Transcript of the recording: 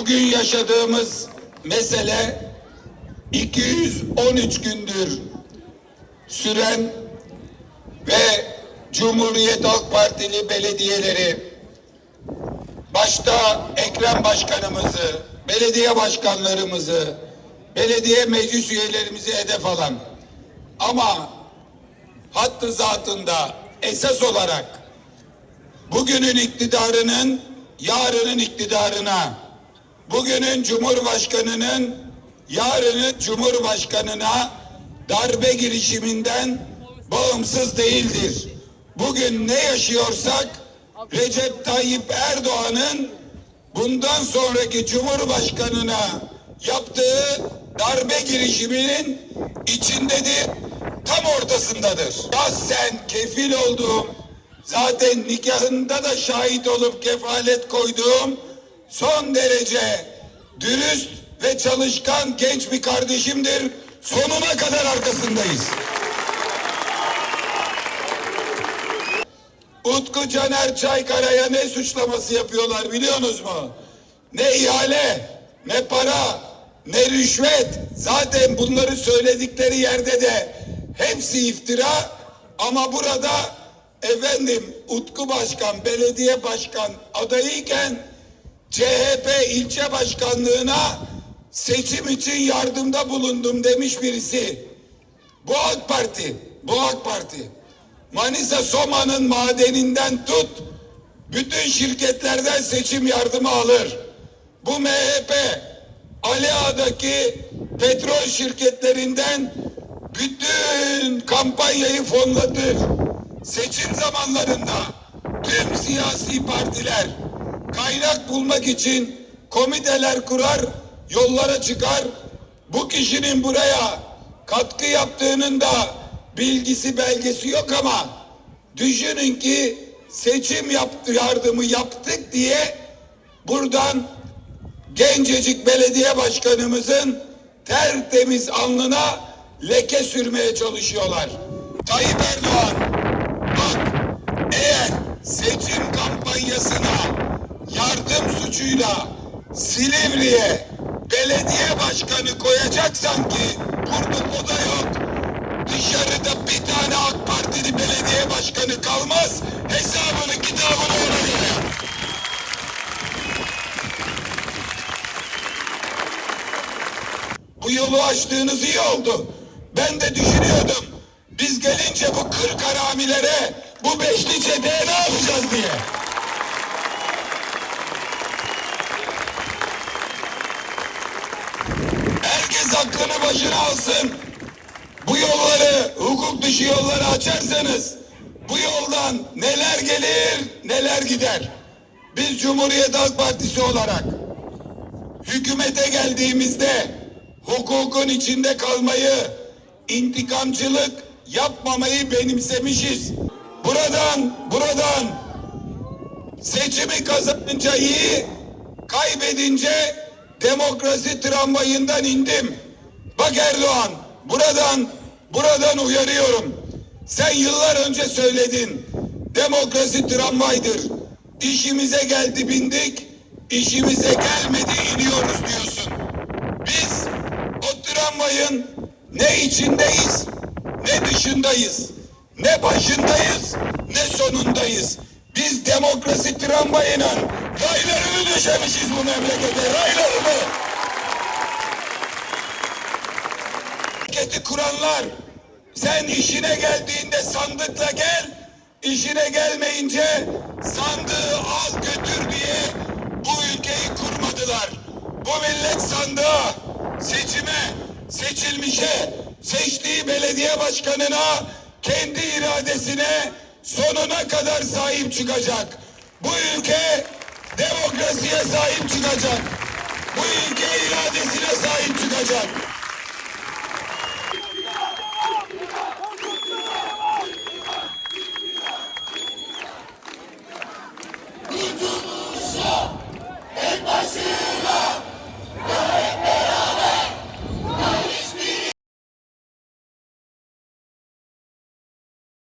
bugün yaşadığımız mesele 213 gündür süren ve Cumhuriyet Halk Partili belediyeleri başta Ekrem Başkanımızı, belediye başkanlarımızı, belediye meclis üyelerimizi hedef alan ama hattı zatında esas olarak bugünün iktidarının yarının iktidarına, bugünün cumhurbaşkanının yarının cumhurbaşkanına darbe girişiminden bağımsız değildir. Bugün ne yaşıyorsak Recep Tayyip Erdoğan'ın bundan sonraki cumhurbaşkanına yaptığı darbe girişiminin içindedir, tam ortasındadır. Şahsen kefil olduğum, zaten nikahında da şahit olup kefalet koyduğum son derece dürüst ve çalışkan genç bir kardeşimdir. Sonuna kadar arkasındayız. Utku Caner Çaykara'ya ne suçlaması yapıyorlar biliyorsunuz mu? Ne ihale, ne para, ne rüşvet. Zaten bunları söyledikleri yerde de hepsi iftira. Ama burada efendim Utku Başkan, belediye başkan adayıyken CHP ilçe başkanlığına seçim için yardımda bulundum demiş birisi. Bu AK Parti, bu AK Parti. Manisa Soma'nın madeninden tut, bütün şirketlerden seçim yardımı alır. Bu MHP, Ali Ağa'daki petrol şirketlerinden bütün kampanyayı fonlatır. Seçim zamanlarında tüm siyasi partiler kaynak bulmak için komiteler kurar, yollara çıkar. Bu kişinin buraya katkı yaptığının da bilgisi belgesi yok ama düşünün ki seçim yaptı, yardımı yaptık diye buradan gencecik belediye başkanımızın tertemiz alnına leke sürmeye çalışıyorlar. Tayyip Erdoğan bak eğer seçim kampanyasına yardım suçuyla Silivri'ye belediye başkanı koyacaksan ki burada o da yok. Dışarıda bir tane AK Partili belediye başkanı kalmaz. Hesabını kitabını ona. Bu yolu açtığınız iyi oldu. Ben de düşünüyordum. Biz gelince bu kırk haramilere, bu beşli çeteye ne yapacağız diye. Aklını başına alsın. Bu yolları, hukuk dışı yolları açarsanız bu yoldan neler gelir, neler gider. Biz Cumhuriyet Halk Partisi olarak hükümete geldiğimizde hukukun içinde kalmayı, intikamcılık yapmamayı benimsemişiz. Buradan, buradan seçimi kazanınca iyi, kaybedince demokrasi tramvayından indim. Bak Erdoğan, buradan, buradan uyarıyorum. Sen yıllar önce söyledin. Demokrasi tramvaydır. İşimize geldi bindik, işimize gelmedi iniyoruz diyorsun. Biz o tramvayın ne içindeyiz, ne dışındayız, ne başındayız, ne sonundayız. Biz demokrasi tramvayının raylarını döşemişiz bu memlekete, raylarını. Şirketi kuranlar, sen işine geldiğinde sandıkla gel, işine gelmeyince sandığı al götür diye bu ülkeyi kurmadılar. Bu millet sandığa, seçime, seçilmişe, seçtiği belediye başkanına, kendi iradesine sonuna kadar sahip çıkacak. Bu ülke demokrasiye sahip çıkacak. Bu ülke iradesine sahip çıkacak.